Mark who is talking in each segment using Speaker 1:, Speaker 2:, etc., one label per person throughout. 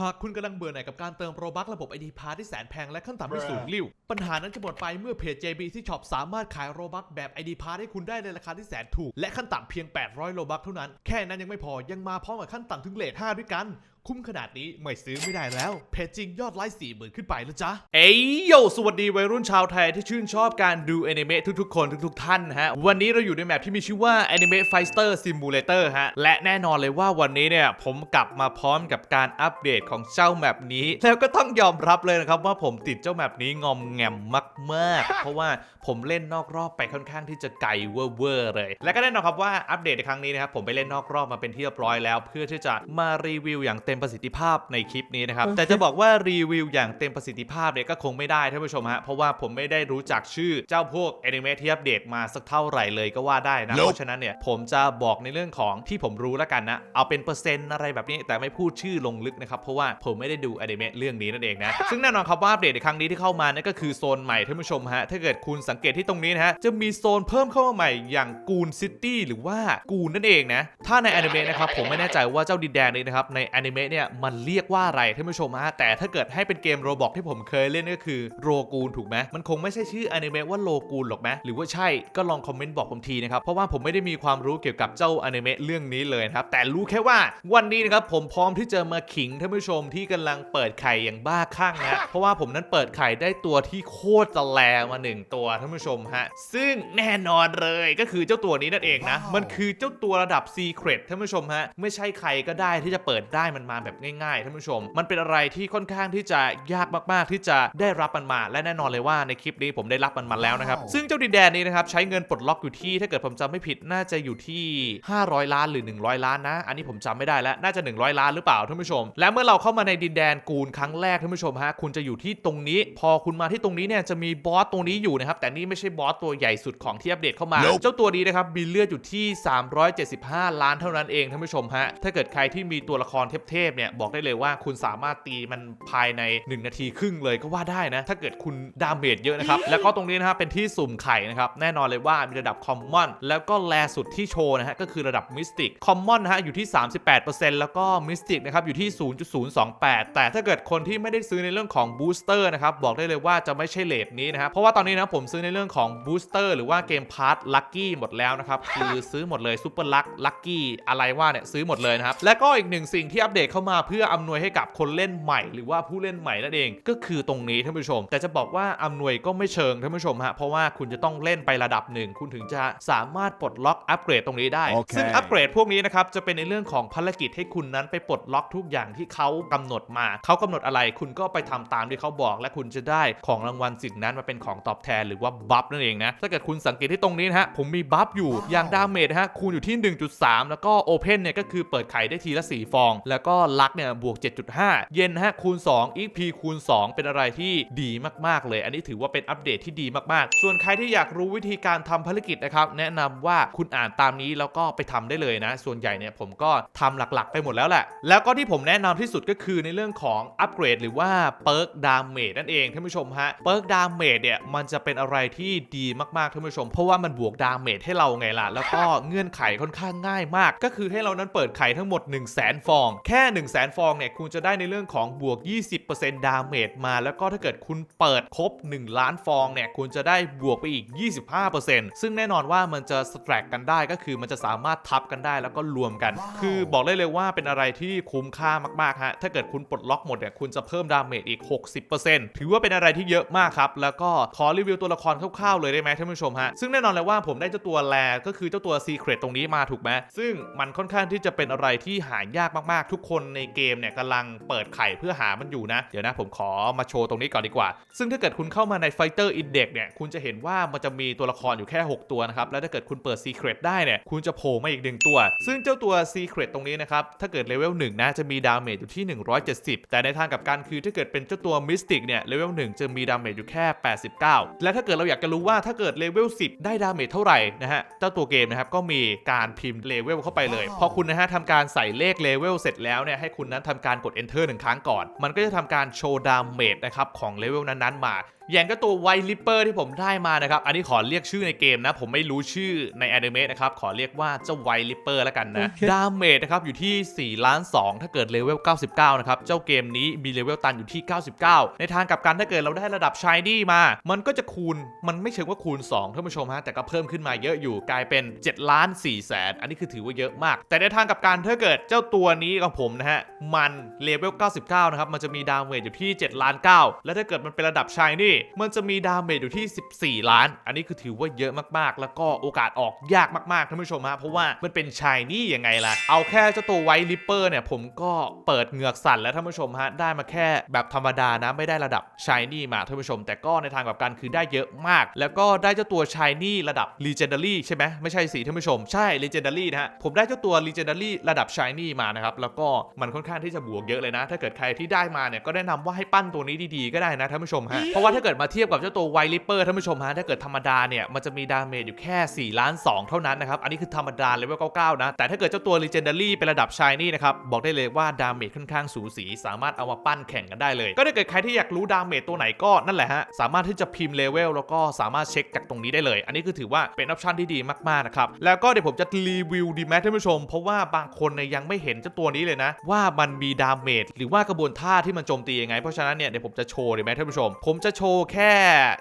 Speaker 1: หากคุณกำลังเบื่อหน่ายกับการเติมโรบัคระบบ ID p a s s ที่แสนแพงและขั้นต่ำที่สูงลิ่วปัญหานั้นจะหมดไปเมื่อเพจ JB ที่ช็อปสามารถขายโรบัคแบบ ID p a s s ให้คุณได้ในราคาที่แสนถูก และขั้นต่ำเพียง 800 โรบัคเท่านั้น แค่นั้นยังไม่พอยังมาพร้อมกับขั้นต่ำถึงเลท5ด้วยกัน คุ้มขนาดนี้ไม่ซื้อไม่ได้แล้ว เพจจริงยอดไลค์สี่หมื่นขึ้นไปแล้วจ้ะเอ้ยโยสวัสดีวัยรุ่นชาวไทยที่ชื่นชอบการดูแอนิเมะทุกๆ คนทุกๆ ท่านฮะ วันนี้เราอยู่ในแมปที่มีชื่อว่า Anime Fighter Simulator ฮะ และแน่นอนเลยว่าวันนี้เนี่ยผมกลับมาพร้อมกับการอัปเดตของเจ้าแมปนี้ แล้วก็ต้องยอมรับเลยนะครับว่าผมติดเจ้าแมปนี้งอมแงมมากๆ เพราะว่าผมเล่นนอกรอบไปค่อนข้างที่จะไกลเวอร์เลย และก็แน่นอนครับว่าอัปเดตในครั้งนี้นะครับผมไปเล่นนอกรอบมาเป็นที่เรียบร้อยแล้ว เพื่อที่จะมารีวิวอย่างเต็มประสิทธิภาพในคลิปนี้นะครับ แต่จะบอกว่ารีวิวอย่างเต็มประสิทธิภาพเนี่ยก็คงไม่ได้ท่านผู้ชมฮะ เพราะว่าผมไม่ได้รู้จักชื่อเจ้าพวกแอนิเมะที่อัปเดตมาสักเท่าไหร่เลยก็ว่าได้นะ เพราะฉะนั้นเนี่ยผมจะบอกในเรื่องของที่ผมรู้แล้วกันนะ เอาเป็นเปอร์เซ็นต์อะไรแบบนี้ แต่ไม่พูดชื่อลงลึกนะครับ เพราะว่าผมไม่ได้ดูอนิเมะเรื่องนี้นั่นเองนะ ซึ่งแน่นอนครับว่าอัปเดตในครั้งนี้ที่เข้ามานั่นก็คือโซนใหม่ท่านผู้ชมฮะ ถ้าเกิดคุณสังเกตที่ตรงนี้นะฮะ จะมีโซนเพิ่มเข้ามาใหม่อย่างกูนซิตี้หรือว่ากูนนั่นเองนะ ถ้าในอนิเมะนะครับผมไม่แน่ใจว่าเจ้าดินแดงนี้นะครับในอนิเมะเนี่ยมันเรียกว่าอะไรท่านผู้ชมฮะแต่ถ้าเกิดให้เป็นเกมโรบอกที่ผมเคยเล่นก็คือโรกูนถูกไหมมันคงไม่ใช่ชื่ออนิเมะว่าโลกูนหรอกไหมหรือว่าใช่ก็ลองคอมเมนต์บอกผมทีนะครับเพราะว่าผมไม่ได้มีความรู้เกี่ยวกับเจ้าอนิเมะเรื่องนี้เลยครับแต่รู้แค่ว่าวันนี้นะครับผมพร้อมที่จะมาขิงท่านผู้ชมที่กำลังเปิดไข่อย่างบ้าคลั่งนะเพราะว่าผมนั้นเปิดไข่ได้ตัวที่โคตรจะแลมาหนึ่งตัวท่านผู้ชมฮะซึ่งแน่นอนเลยก็คือเจ้าตัวนี้นั่นเองนะมันคือเจ้าตัวระดับ Secret ท่านผู้ชมฮะไม่ใช่ใครก็ได้ที่จะเปิดได้มันมาแบบง่ายๆท่านผู้ชม มันเป็นอะไรที่ค่อนข้างที่จะยากมากๆที่จะได้รับมันมา และแน่นอนเลยว่าในคลิปนี้ผมได้รับมันมาแล้วนะครับ ซึ่งเจ้าดินแดนนี้นะครับใช้เงินปลดล็อกอยู่ที่ถ้าเกิดผมจำไม่ผิดน่าจะอยู่ที่ 500 ล้านหรือ 100 ล้านนะ อันนี้ผมจำไม่ได้แล้วน่าจะ 100 ล้านหรือเปล่าท่านผู้ชม และเมื่อเราเข้ามาในดินแดนกูนครั้งแรกท่านผู้ชมฮะคุณจะอยู่ที่ตรงนี้ พอคุณมาที่ตรงนี้เนี่ยจะมีบอสตรงนี้อยู่นะครับแต่นี่ไม่ใช่บอสตัวใหญ่สุดของที่อัปเดตเข้ามาเจ้าตัวนี้นะครับมีเลือดอยู่ที่ 375 ล้านเท่านั้นเองท่านผู้ชมฮะถ้าเกิดใครที่มีตัวละครเทพๆเนี่ยบอกได้เลยว่าคุณสามารถตีมันภายใน 1 นาทีครึ่งเลยก็ว่าได้นะ ถ้าเกิดคุณดาเมจเยอะนะครับ แล้วก็ตรงนี้นะครับเป็นที่สุ่มไข่นะครับ แน่นอนเลยว่ามีระดับคอมมอนแล้วก็แลสุดที่โชว์นะฮะก็คือระดับมิสติกคอมมอนนะฮะอยู่ที่ 38%แล้วก็มิสติกนะครับอยู่ที่ 0.028 แต่ถ้าเกิดคนที่ไม่ได้ซื้อในเรื่องของบูสเตอร์นะครับบอกได้เลยว่าจะไม่ใช่เลทนี้นะครับเพราะว่าตอนนี้นะผมซื้อในเรื่องของบูสเตอร์หรือว่าเกมพาร์ทลัคกี้หมดแล้วนะครับคือซื้อหมดเลยซูเปอร์ลัคลัคกี้อะไรว่าเนี่ยซื้อหมดเลยนะครับและก็อีกหนึ่งสิ่งที่อัปเดตเข้ามาเพื่ออำนวยให้กับคนเล่นใหม่ หรือว่าผู้เล่นใหม่นั่นเองก็คือตรงนี้ท่านผู้ชม แต่จะบอกว่าอำนวยก็ไม่เชิงท่านผู้ชมฮะเพราะว่าคุณจะต้องเล่นไประดับหนึ่งคุณถึงจะสามารถปลดล็อกอัปเกรดตรงนี้ได้
Speaker 2: โอเค
Speaker 1: ซึ่งอัปเกรดพวกนี้นะครับจะเป็นในเรื่องของภารกิจให้คุณนั้นไปปลดล็อกทุกอย่างที่เขากำหนดมาเขากำหนดอะไรคุณก็ไปทำตามที่เขาบอก และคุณจะได้ของรางวัลสิ่งนั้นมาเป็นของตอบแทนหรือว่าบัฟนั่นเองนะถ้าเกิดคุณสังเกตที่ตรงนี้นะฮะผมมีบัฟอยู่อย่างดาเมจนะฮะคูณอยู่ที่ 1.3 แล้วก็โอเพนเนี่ยก็คือเปิดไข่ได้ทีละ 4 ฟอง แล้วก็ลักเนี่ยบวก 7.5 เย็นฮะคูณ2อีกพีคูณ 2 เป็นอะไรที่ดีมากๆเลย อันนี้ถือว่าเป็นอัปเดตที่ดีมากๆ ส่วนใครที่อยากรู้วิธีการทำภารกิจนะครับแนะนำว่าคุณอ่านตามนี้แล้วก็ไปทำได้เลยนะ ส่วนใหญ่เนี่ยผมก็ทำหลักๆ ไปหมดแล้วแหละ แล้วก็ที่ผมแนะนำที่สุดก็คือในเรื่องของอัปเกรดหรือว่าเปิร์กดาเมจนั่นเองท่านผู้ชมฮะเปิร์กดาเมจเนี่ยมันจะเป็นอะไรที่ดีมากๆท่านผู้ชม เพราะว่ามันบวกดาเมจให้เราไงล่ะ แล้วก็เงื่อนไขค่อนข้างง่ายมาก ก็คือให้เรานั้นเปิดไข่ทั้งหมด 1 0 0 0 0แสนฟอง แค่1 0 0 0 0แสนฟองเนี่ยคุณจะได้ในเรื่องของบวก 20%ดาเมจมา แล้วก็ถ้าเกิดคุณเปิดครบ 1 ล้านฟองเนี่ยคุณจะได้บวกไปอีก 25%ซึ่งแน่นอนว่ามันจะสแตรกกันได้ก็คือมันจะสามารถทับกันได้แล้วก็รวมกัน คือบอกได้เลยว่าเป็นอะไรที่คุ้มค่ามากๆฮะถ้าเกิดคุณปลดล็อกหมดเนี่ยคุณจะเพิ่มดาเมจอีก 60%ถือว่าเป็นอะไรที่เยอะมากครับแล้วก็ขอรีวิวตัวละครคร่าวๆเลยได้ไหมท่านผู้ชมฮะซึ่งแน่นอนเลยว่าผมได้เจ้าตัวแลก็คือเจ้าตัว Secret ตรงนี้มาถูกไหมซึ่งมันค่อนข้างที่จะเป็นอะไรที่หายากมากๆทุกคนคนในเกมเนี่ยกำลังเปิดไข่เพื่อหามันอยู่นะ เดี๋ยวนะผมขอมาโชว์ตรงนี้ก่อนดีกว่า ซึ่งถ้าเกิดคุณเข้ามาใน Fighter Index เนี่ยคุณจะเห็นว่ามันจะมีตัวละครอยู่แค่ 6 ตัวนะครับ แล้วถ้าเกิดคุณเปิด Secret ได้เนี่ยคุณจะโผล่มาอีกหนึ่งตัว ซึ่งเจ้าตัว Secret ตรงนี้นะครับถ้าเกิดเลเวล1นะจะมีดาเมจอยู่ที่ 170 แต่ในทางกับกันคือถ้าเกิดเป็นเจ้าตัว Mystic เนี่ยเลเวล1จะมีดาเมจอยู่แค่ 89 และถ้าเกิดเราอยากจะรู้ว่าถ้าเกิดเลเวล10 ได้ดาเมจเท่าไหร่นะฮะเจ้าตัวเกมนะครับก็มีการพิมพ์เลเวลเข้าไปเลยพอคุณนะฮะทำการใส่เลขเลเวลเสร็จแล้วเนี่ยให้คุณนั้นทำการกด enter หนึ่งครั้งก่อน มันก็จะทำการโชว์ดาเมจนะครับของเลเวลนั้นๆมา อย่างก็ตัวไวลิปเปอร์ที่ผมได้มานะครับ อันนี้ขอเรียกชื่อในเกมนะ ผมไม่รู้ชื่อในแอนิเมะนะครับ ขอเรียกว่าเจ้าไวลิปเปอร์แล้วกันนะ ดาเมจนะครับอยู่ที่ 4 ล้าน 2 ถ้าเกิดเลเวล 99 นะครับ เจ้าเกมนี้มีเลเวลตันอยู่ที่ 99 ในทางกลับกันถ้าเกิดเราได้ระดับชายดี้มา มันก็จะคูณ มันไม่เชิงว่าคูณ2ท่านผู้ชมฮะ แต่ก็เพิ่มขึ้นมาเยอะอยู่ กลายเป็น7ล้าน4แสน อันนี้คือถือว่าเยอะมาก แต่ในทางกลับกันถ้าเกิดเจ้าตัวนี้ของผมนะฮะ มันเลเวล 99 นะครับ มันจะมีดาเมจอยู่ที่7ล้าน9และถ้าเกิดมันเป็นระดับชายนี่มันจะมีดาเมจอยู่ที่ 14 ล้าน อันนี้คือถือว่าเยอะมากๆ แล้วก็โอกาสออกยากมากๆท่านผู้ชมฮะเพราะว่ามันเป็นชายนี่ยังไงล่ะ เอาแค่เจ้าตัวไวท์ลิปเปอร์เนี่ยผมก็เปิดเหงือกสั่นแล้วท่านผู้ชมฮะได้มาแค่แบบธรรมดานะไม่ได้ระดับชายนี่มาท่านผู้ชม แต่ก็ในทางกลับกันคือได้เยอะมาก แล้วก็ได้เจ้าตัวชายนี่ระดับ Legendary ใช่ไหมไม่ใช่สิท่านผู้ชมใช่ Legendary นะฮะผมได้เจ้าตัว Legendary ระดับชายนี่มานะครับแล้วก็มันค่อนข้างที่จะบวกเยอะเลยนะ ถ้าเกิดใครที่ได้มาเนี่ยก็แนะนำว่าให้ปั้นตัวนี้ดีๆก็ได้นะท่านผู้ชมฮะเพราะว่าถ้าเกิดมาเทียบกับเจ้าตัวไวลิปเปอร์ท่านผู้ชมฮะถ้าเกิดธรรมดาเนี่ยมันจะมีดาเมจอยู่แค่4ล้าน2เท่านั้นนะครับอันนี้คือธรรมดาเลเวล99นะแต่ถ้าเกิดเจ้าตัว Legendary เป็นระดับชายนี่นะครับบอกได้เลยว่าดาเมจค่อนข้างสูสีสามารถเอามาปั้นแข่งกันได้เลย ก็ถ้าเกิดใครที่อยากรู้ดาเมจตัวไหนก็นั่นแหละฮะสามารถที่จะพิมพ์เลเวลแล้วก็สามารถเช็คจากตรงนี้ได้เลย อันนี้คือถือว่าเป็นออปชันที่ดีมากๆนะครับแล้วก็เดี๋ยวผมจะรีวิวดีไหมท่านผู้ชม เพราะว่าบางคนเนี่ยยังไม่เห็นเจ้าตัวนี้เลยนะ ว่ามันมีดาเมจหรือว่ากระบวนท่าที่มันโจมตียังไงเพราะฉะนั้นเนี่ยเดี๋ยวผมจะโชว์ดีไหมท่านผู้ชม ผมจะโชวแค่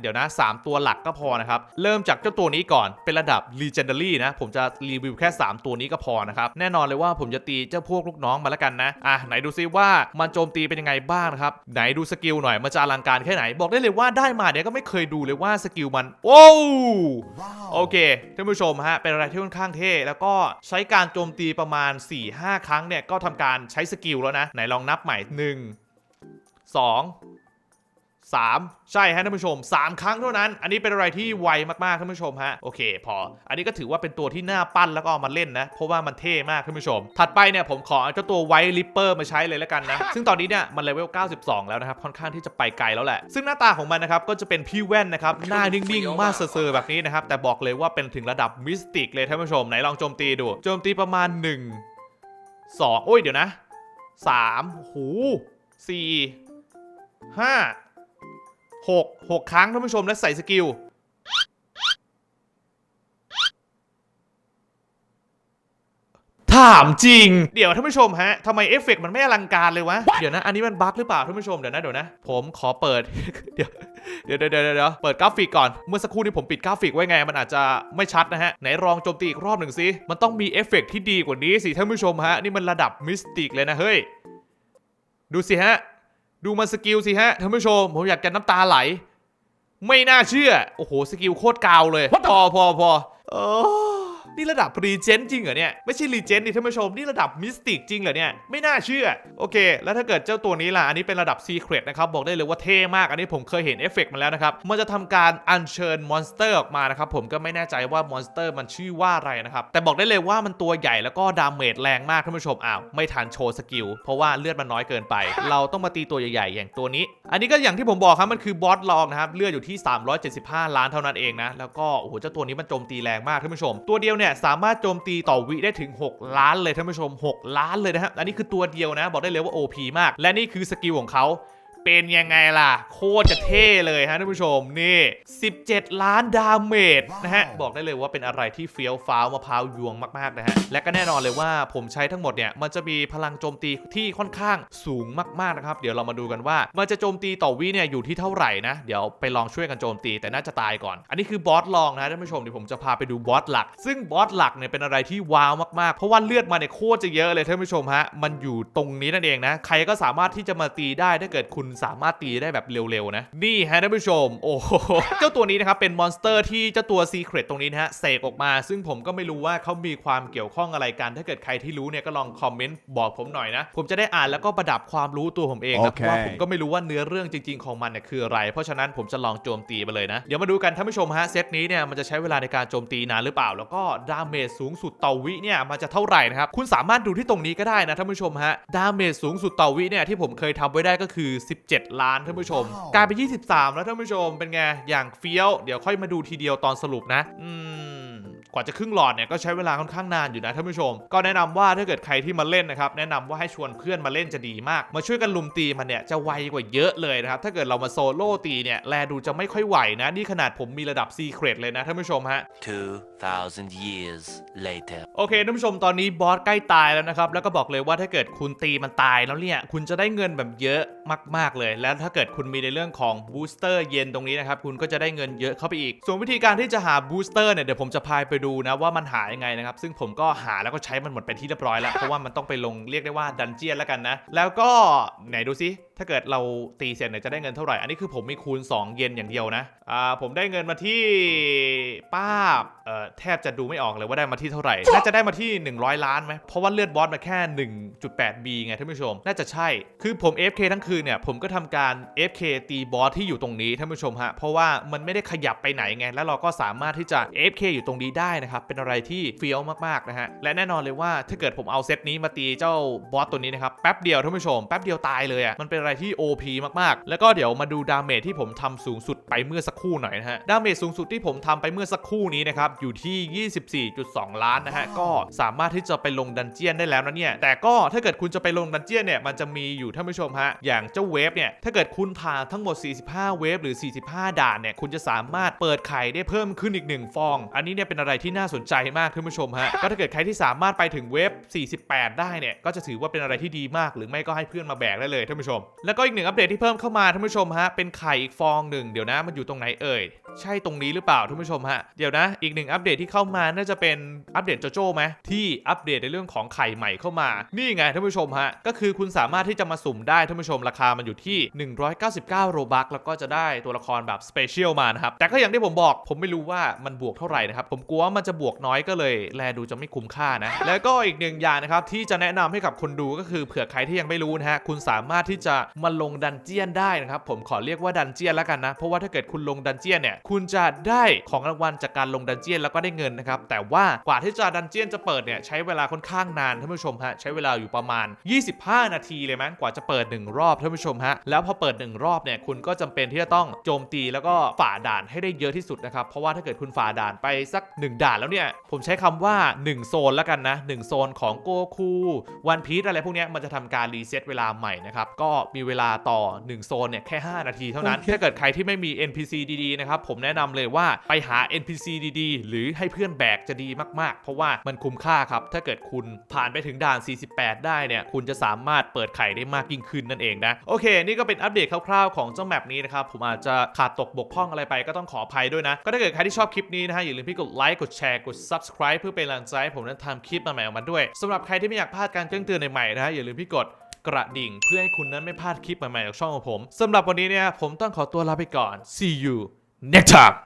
Speaker 1: เดี๋ยวนะ 3 ตัวหลักก็พอนะครับ เริ่มจากเจ้าตัวนี้ก่อนเป็นระดับ Legendary นะ ผมจะรีวิวแค่ 3 ตัวนี้ก็พอนะครับ แน่นอนเลยว่าผมจะตีเจ้าพวกลูกน้องมาแล้วกันนะ อะ ไหนดูซิว่ามันโจมตีเป็นยังไงบ้างนะครับ ไหนดูสกิลหน่อย มันจะอลังการแค่ไหน บอกได้เลยว่าได้มาเนี่ยก็ไม่เคยดูเลยว่าสกิลมัน โอ้วโอเคท่านผู้ชมฮะเป็นอะไรที่ค่อนข้างเท่แล้วก็ใช้การโจมตีประมาณ 4-5 ครั้งเนี่ยก็ทำการใช้สกิลแล้วนะไหนลองนับใหม่ 1 2 3 ใช่ฮะท่านผู้ชม 3 ครั้งเท่านั้น อันนี้เป็นอะไรที่ไวมากๆท่านผู้ชมฮะโอเค พอ อันนี้ก็ถือว่าเป็นตัวที่น่าปั้นแล้วก็เอามาเล่นนะ เพราะว่ามันเท่มากท่านผู้ชม ถัดไปเนี่ยผมขอเอาเจ้าตัวไวท์ลิปเปอร์มาใช้เลยแล้วกันนะ ซึ่งตอนนี้เนี่ยมันเลเวล 92 แล้วนะครับค่อนข้างที่จะไปไกลแล้วแหละ ซึ่งหน้าตาของมันนะครับก็จะเป็นพี่แว่นนะครับหน้านิ่งๆมากเซอร์ๆแบบนี้นะครับแต่บอกเลยว่าเป็นถึงระดับมิสติกเลยท่านผู้ชมไหนลองโจมตีดูโจมตีประมาณ 1 2โอ้ยเดี๋ยวนะ3หู4 5 6 6 ครั้งท่านผู้ชมและใส่สกิลถามจริง เดี๋ยวท่านผู้ชมฮะทำไมเอฟเฟกต์มันไม่อลังการเลยวะ เดี๋ยวนะ อันนี้มันบั๊กหรือเปล่าท่านผู้ชม เดี๋ยวนะเดี๋ยวนะ ผมขอเปิดเดี๋ยวเดี๋ยวเดี๋ยวเดี๋ยวเดี๋ยวเปิดกราฟิกก่อน เมื่อสักครู่นี้ผมปิดกราฟิกไว้ไง มันอาจจะไม่ชัดนะฮะ ไหนลองโจมตีอีกรอบหนึ่งสิ มันต้องมีเอฟเฟกต์ที่ดีกว่านี้สิท่านผู้ชมฮะ นี่มันระดับมิสติกเลยนะเฮ้ย ดูสิฮะ ดูมันสกิลสิฮะท่านผู้ชม ผมอยากจะน้ำตาไหล ไม่น่าเชื่อ โอ้โห สกิลโคตรกาวเลย พอพอพอเออ นี่ระดับรีเจนจริงเหรอเนี่ย ไม่ใช่รีเจนนี่ท่านผู้ชม นี่ระดับมิสติกจริงเหรอเนี่ย ไม่น่าเชื่อ โอเค แล้วถ้าเกิดเจ้าตัวนี้ล่ะ อันนี้เป็นระดับซีเครตนะครับ บอกได้เลยว่าเท่มาก อันนี้ผมเคยเห็นเอฟเฟกต์มาแล้วนะครับ มันจะทำการอัญเชิญมอนสเตอร์ออกมานะครับ ผมก็ไม่แน่ใจว่ามอนสเตอร์มันชื่อว่าอะไรนะครับ แต่บอกได้เลยว่ามันตัวใหญ่แล้วก็ดาเมจแรงมากท่านผู้ชม อ้าว ไม่ทันโชว์สกิล เพราะว่าเลือดมันน้อยเกินไป เราต้องมาตีตัวใหญ่ๆ อย่างตัวนี้ อันนี้ก็อย่างที่ผมบอกครับ มันคือบอสลองนะครับ เลือดอยู่ที่ 375 ล้านเท่านั้นเองนะ แล้วก็ โอ้โห เจ้าตัวนี้มันโจมตีแรงมากท่านผู้ชม ตัวเดียวเนี่ยสามารถโจมตีต่อวิได้ถึง 6 ล้านเลยท่านผู้ชม 6 ล้านเลยนะครับอันนี้คือตัวเดียวนะ บอกได้เลยว่า OP มาก และนี่คือสกิลของเขา เป็นยังไงล่ะ โคตรจะเท่เลยฮะท่านผู้ชมนี่ 17 ล้านดาเมจนะฮะ บอกได้เลยว่าเป็นอะไรที่เฟี้ยวฟ้าวมะพร้าวยวงมากๆนะฮะ และก็แน่นอนเลยว่าผมใช้ทั้งหมดเนี่ย มันจะมีพลังโจมตีที่ค่อนข้างสูงมากๆนะครับ เดี๋ยวเรามาดูกันว่า มันจะโจมตีต่อวิเนี่ยอยู่ที่เท่าไหร่นะ เดี๋ยวไปลองช่วยกันโจมตีแต่น่าจะตายก่อน อันนี้คือบอสลองนะท่านผู้ชมเดี๋ยวผมจะพาไปดูบอสหลัก ซึ่งบอสหลักเนี่ยเป็นอะไรที่ว้าวมากๆ เพราะว่าเลือดมาเนี่ยโคตรจะเยอะเลยท่านผู้ชมฮะ มันอยู่ตรงนี้นั่นเองนะ ใครก็สามารถที่จะมาตีได้ถ้าเกิดคุณสามารถตีได้แบบเร็วๆนะ นี่ฮะท่านผู้ชม โอ้โห เจ้าตัวนี้นะครับ เป็นมอนสเตอร์ที่เจ้าตัวซีเครตตรงนี้นะฮะเสกออกมา ซึ่งผมก็ไม่รู้ว่าเขามีความเกี่ยวข้องอะไรกัน ถ้าเกิดใครที่รู้เนี่ยก็ลองคอมเมนต์บอกผมหน่อยนะ ผมจะได้อ่านแล้วก็ประดับความรู้ตัวผมเองนะ เพราะว่าผมก็ไม่รู้ว่าเนื้อเรื่องจริง ๆของมันเนี่ยคืออะไร เพราะฉะนั้นผมจะลองโจมตีไปเลยนะ เดี๋ยวมาดูกันท่านผู้ชมฮะเซตนี้เนี่ยมันจะใช้เวลาในการโจมตีนานหรือเปล่า แล้วก็ดาเมจสูงสุดต่อวิเนี่ยมันจะเท่าไหร่นะครับคุณสามารถดูที่ตรงนี้ก็ได้นะท่านผู้ชมฮะดาเมจสูงสุดต่อวิเนี่ยที่ผมเคยทำไว้ได้ก็คือ17ล้านท่านผู้ชม กลายเป็น 23 แล้วท่านผู้ชม เป็นไง อย่างเฟี้ยว เดี๋ยวค่อยมาดูทีเดียวตอนสรุปนะ อืมกว่าจะครึ่งหลอดเนี่ยก็ใช้เวลาค่อนข้างนานอยู่นะท่านผู้ชม ก็แนะนำว่าถ้าเกิดใครที่มาเล่นนะครับแนะนำว่าให้ชวนเพื่อนมาเล่นจะดีมาก มาช่วยกันลุมตีมันเนี่ยจะไวกว่าเยอะเลยนะครับถ้าเกิดเรามาโซโล่ตีเนี่ยแลดูจะไม่ค่อยไหวนะนี่ขนาดผมมีระดับซีเครตเลยนะท่านผู้ชมฮะ
Speaker 2: 2,000 years later.
Speaker 1: โอเคท่านผู้ชมตอนนี้บอสใกล้ตายแล้วนะครับ แล้วก็บอกเลยว่าถ้าเกิดคุณตีมันตายแล้วเนี่ย คุณจะได้เงินแบบเยอะมากๆเลย แล้วถ้าเกิดคุณมีในเรื่องของบูสเตอร์เย็นตรงนี้นะครับ คุณก็จะได้เงินเยอะเข้าไปอีก ส่วนวิธีการที่จะหาบูสเตอร์เนี่ย เดี๋ยวผมจะพายไปดูนะว่ามันหายังไงนะครับ ซึ่งผมก็หาแล้วก็ใช้มันหมดเป็นที่เรียบร้อยแล้ว เพราะว่ามันต้องไปลงเรียกได้ว่าดันเจียนแล้วกันนะ แล้วก็ไหนดูซิถ้าเกิดเราตีเสร็จเนี่ยจะได้เงินเท่าไหร่ อันนี้คือผมมีคูณ 2 เยนอย่างเดียวนะ อ่า ผมได้เงินมาที่ป้าบเอ่อแทบจะดูไม่ออกเลยว่าได้มาที่เท่าไหร่ น่าจะได้มาที่ 100 ล้านไหมเพราะว่าเลือดบอสมาแค่ 1.8B ไงท่านผู้ชม น่าจะใช่ คือผม FK ทั้งคืนเนี่ย ผมก็ทำการ FK ตีบอสที่อยู่ตรงนี้ท่านผู้ชมฮะ เพราะว่ามันไม่ได้ขยับไปไหนไง แล้วเราก็สามารถที่จะ FK อยู่ตรงนี้ได้นะครับ เป็นอะไรที่เฟี้ยวมากๆนะฮะ และแน่นอนเลยว่าถ้าเกิดผมเอาเซตนี้มาตีเจ้าบอสตัวนี้นะครับ แป๊บเดียวท่านผู้ชม แป๊บเดียวตายเลยอะ่ะ มันเป็นอะไรที่ OP มากๆ แล้วก็เดี๋ยวมาดูดาเมจที่ผมทำสูงสุดไปเมื่อสักครู่หน่อยนะฮะ ดาเมจสูงสุดที่ผมทำไปเมื่อสักครู่นี้นะครับอยู่ที่ 24.2 ล้านนะฮะ ก็สามารถที่จะไปลงดันเจียนได้แล้วนะเนี่ย แต่ก็ถ้าเกิดคุณจะไปลงดันเจียนเนี่ย มันจะมีอยู่ท่านผู้ชมฮะ อย่างเจ้าเวฟเนี่ย ถ้าเกิดคุณผ่านทั้งหมด 45 เวฟหรือ 45 ด่านเนี่ย คุณจะสามารถเปิดไข่ได้เพิ่มขึ้นอีกหนึ่งฟอง อันนี้เนี่ยเป็นอะไรที่น่าสนใจมากท่านผู้ชมฮะ ก็ถ้าเกิดใครที่สามารถไปถึงเวฟ 48 ได้เนี่ย ก็จะถือว่าเป็นอะไรที่ดีมาก หรือไม่ก็ให้เพื่อนมาแบกได้เลยท่านผู้ชม แล้วก็อีกหนึ่งอัปเดตที่เพิ่มเข้ามาท่านผู้ชมฮะ เป็นไข่อีกฟองหนึ่งเดี๋ยวนะมันอยู่ตรงไหนเอ่ย ใช่ตรงนี้หรือเปล่าท่านผู้ชมฮะ เดี๋ยวนะ อีกหนึ่งอัปเดตที่เข้ามาน่าจะเป็นอัปเดตโจโจ้ไหมที่อัปเดตในเรื่องของไข่ใหม่เข้ามา นี่ไงท่านผู้ชมฮะ ก็คือคุณสามารถที่จะมาสุ่มได้ท่านผู้ชมราคามันอยู่ที่ 199 โรบัคแล้วก็จะได้ตัวละครแบบสเปเชียลมานะครับ แต่ก็อย่างที่ผมบอกผมไม่รู้ว่ามันบวกเท่าไหร่นะครับ ผมกลัวว่ามันจะบวกน้อยก็เลย แลดูจะไม่คุ้มค่านะ แล้วก็อีกหนึ่งอย่างนะครับที่จะแนะนำให้กับคนดูก็คือเผื่อใครที่ยังไม่รู้นะฮะคุณสามารถที่จะมาลงดันเจียนได้นะครับผมขอเรียกว่าดันเจียนแล้วกันนะเพราะว่าถ้าเกิดคุณลงดันเจียนเนี่ยคุณจะได้ของรางวัลจากการลงดันเจียนแล้วก็ได้เงินนะครับ แต่ว่ากว่าที่จะดันเจียนจะเปิดเนี่ยใช้เวลาค่อนข้างนานท่านผู้ชมฮะใช้เวลาอยู่ประมาณ 25 นาทีเลยมั้งกว่าจะเปิด 1 รอบท่านผู้ชมฮะแล้วพอเปิด 1 รอบเนี่ยคุณก็จำเป็นที่จะต้องโจมตีแล้วก็ฝ่าด่านให้ได้เยอะที่สุดนะครับเพราะว่าถ้าเกิดคุณฝ่าด่านไปสัก 1 ด่านแล้วเนี่ยผมใช้คำว่า 1 โซนแล้วกันนะ1โซนของโกคูวันพี e อะไรพวกเนี้ยมันจะทำการรีเซ็ตเวลาใหม่นะครับก็มีเวลาต่อ 1 โซนเนี่ยแค่ 5 นาทีเท่านั้นถ้าเกิดใครที่ไม่มี NPC ดีๆนะครับผมแนะนำเลยว่าไปหา NPC ดีๆ หรือให้เพื่อนแบกจะดีมากๆ เพราะว่ามันคุ้มค่าครับ ถ้าเกิดคุณผ่านไปถึงด่าน 48 ได้เนี่ย คุณจะสามารถเปิดไข่ได้มากยิ่งขึ้นนั่นเองนะ โอเค นี่ก็เป็นอัปเดตคร่าวๆของเจ้าแมปนี้นะครับ ผมอาจจะขาดตกบกพร่องอะไรไปก็ต้องขออภัยด้วยนะ ก็ถ้าเกิดใครที่ชอบคลิปนี้นะฮะ อย่าลืมพี่กดไลค์ กดแชร์ กด subscribe เพื่อเป็นกำลังใจให้ผมนั้นทำคลิปใหม่ๆออกมาด้วยสำหรับใครที่ไม่อยากพลาดการแจ้งเตือนใหม่ๆนะฮะอย่าลืมพี่กดกระดิ่งเพื่อให้คุณนั้นไม่พลาดคลิปใหม่ๆจากช่องของผมสำหรับวันนี้เนี่ยผมต้องขอตัวลาไปก่อน see you next time